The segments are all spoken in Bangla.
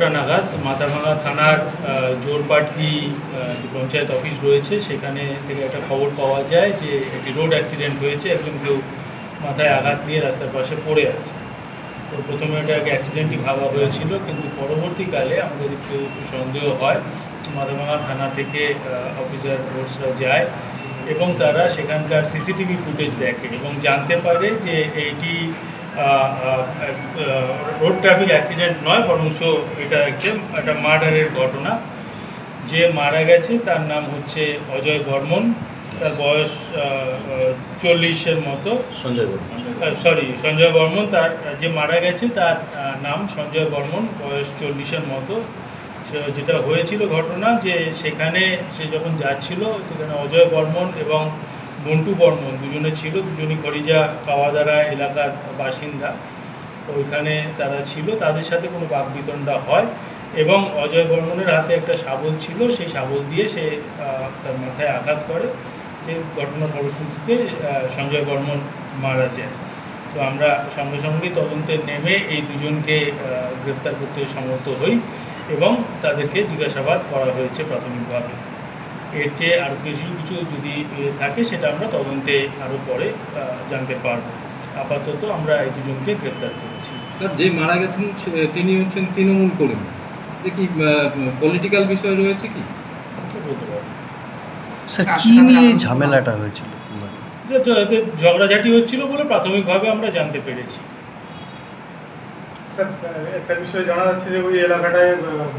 নাগাদ মাথাভাঙা থানার যে পঞ্চায়েত অফিস রয়েছে, সেখানে থেকে একটা খবর পাওয়া যায় যে একটি রোড অ্যাক্সিডেন্ট হয়েছে, একজন কেউ মাথায় আঘাত দিয়ে রাস্তার পাশে পড়ে আছে। তো প্রথমে এটাকে অ্যাক্সিডেন্টই ভাবা হয়েছিল, কিন্তু পরবর্তীকালে আমাদের একটু সন্দেহ হয় মাথাভাঙা থানা থেকে অফিসার ফোর্সরা যায় এবং তারা সেখানকার সিসিটিভি ফুটেজ দেখে এবং জানতে পারে যে এইটি রোড ট্রাফিক অ্যাক্সিডেন্ট নয় বরঞ্চ এটা একটা একটা মার্ডারের ঘটনা। যে মারা গেছে তার নাম হচ্ছে অজয় বর্মন। তার বয়স চল্লিশের মতো। সঞ্জয় বর্মন। সরি সঞ্জয় বর্মন। তার যে মারা গেছে তার নাম সঞ্জয় বর্মন। বয়স চল্লিশের মতো। যেটা হয়েছিল ঘটনা যে সেখানে সে যখন যাচ্ছিল সেখানে অজয় বর্মন এবং মন্টু বর্মন, দুজনে ছিল, দুজনই খরিজা কাওয়াদারা এলাকার বাসিন্দা। ওইখানে তারা ছিল, তাদের সাথে কোনো বাকবিতণ্ডা হয়। এবং অজয় বর্মনের হাতে একটা শাবল ছিল, সেই শাবল দিয়ে সে তার মাথায় আঘাত করে। যে ঘটনা ফলশ্রুতিতে সঞ্জয় বর্মন মারা যায়। তো আমরা সঙ্গে সঙ্গে তদন্তে নেমে এই দুজনকে গ্রেপ্তার করতে সমর্থ হই এবং তাদেরকে জিজ্ঞাসাবাদ করা হয়েছে প্রাথমিকভাবে। এর চেয়ে আরও বেশি কিছু যদি থাকে সেটা আমরা তদন্তে আরও পরে জানতে পারব। আপাতত আমরা এই দুজনকে গ্রেপ্তার করেছি। স্যার যে মারা গেছেন তিনি হচ্ছেন তৃণমূল কর্মী। যে কি পলিটিক্যাল বিষয় রয়েছে কি? বলতে পারব। স্যার কি নিয়ে এই ঝামেলাটা হয়েছিল? ঝগড়াঝাটি হচ্ছিল বলে প্রাথমিকভাবে আমরা জানতে পেরেছি। স্যার, একটা বিষয় জানা যাচ্ছে যে ওই এলাকাটায়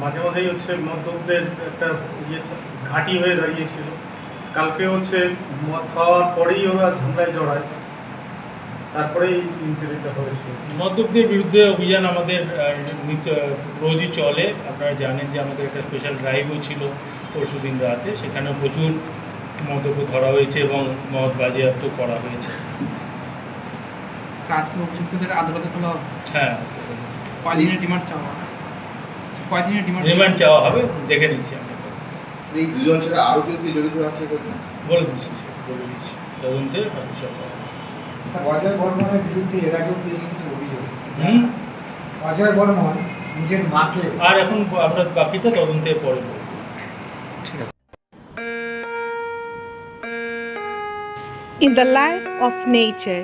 মাঝে মাঝেই হচ্ছে মদ্যপদের একটা ইয়ে ঘাঁটি হয়ে দাঁড়িয়েছিল। কালকে হচ্ছে মদ খাওয়ার পরেই ওরা ঝামেলায় জড়ায়। তারপরেই ইনসিডেন্টটা হয়েছিল। মদ্যপদের বিরুদ্ধে অভিযান আমাদের রোজই চলে। আপনারা জানেন যে আমাদের একটা স্পেশাল ড্রাইভও ছিল পরশু দিন রাতে। সেখানে প্রচুর মদ্যপ ধরা হয়েছে এবং মদ বাজেয়াপ্ত করা হয়েছে। আজকে অভিযুক্তদের আদালতে তোলা হবে? হ্যাঁ। কয়দিনের ডিমান্ড চাওয়া আচ্ছা, কয়দিনের ডিমান্ড রিমান্ড চাওয়া হবে দেখে নিচ্ছি আমরা। এই দুজন ছাড়া আরও কেউ কি জড়িত আছে বলে দিচ্ছি। বলে দিচ্ছি। তদন্তে সব অজয় বর্মনের বিরুদ্ধে এর আগেও বেশ কিছু অভিযোগ। অজয় বর্মন নিজের মাকে আর এখন আমরা বাকিটা তদন্তে পরে বলব। In the life of nature,